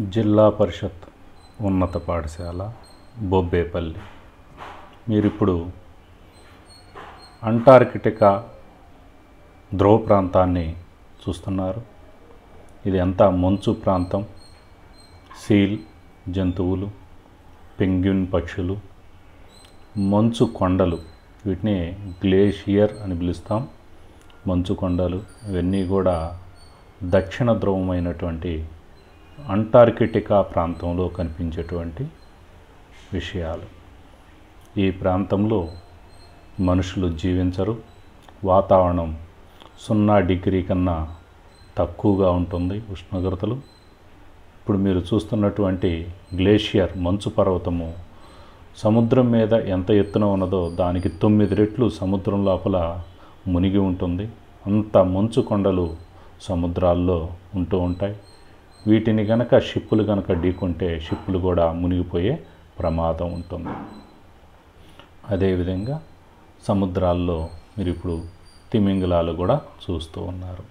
జిల్లా పరిషత్ ఉన్నత పాఠశాల బొబ్బేపల్లి. మీరిప్పుడు అంటార్కిటికా ధ్రువ ప్రాంతాన్ని చూస్తున్నారు. ఇది అంతా మంచు ప్రాంతం. సీల్ జంతువులు పెంగ్విన్ పక్షులు మంచు కొండలు. వీటిని గ్లేషియర్ అని పిలుస్తాం. మంచు కొండలు ఇవన్నీ కూడా దక్షిణ ధ్రువమైనటువంటి అంటార్కిటికా ప్రాంతంలో కనిపించేటువంటి విషయాలు. ఈ ప్రాంతంలో మనుషులు జీవించరు. వాతావరణం సున్నా డిగ్రీ కన్నా తక్కువగా ఉంటుంది ఉష్ణోగ్రతలు. ఇప్పుడు మీరు చూస్తున్నటువంటి గ్లేషియర్ మంచు పర్వతము సముద్రం మీద ఎంత ఎత్తున ఉన్నదో దానికి తొమ్మిది రెట్లు సముద్రం లోపల మునిగి ఉంటుంది. అంత మంచు కొండలు సముద్రాల్లో ఉంటూ ఉంటాయి. వీటిని కనుక షిప్పులు కనుక ఢీకుంటే షిప్పులు కూడా మునిగిపోయే ప్రమాదం ఉంటుంది. అదేవిధంగా సముద్రాల్లో మీరు ఇప్పుడు తిమింగలాలు కూడా చూస్తూ ఉన్నారు.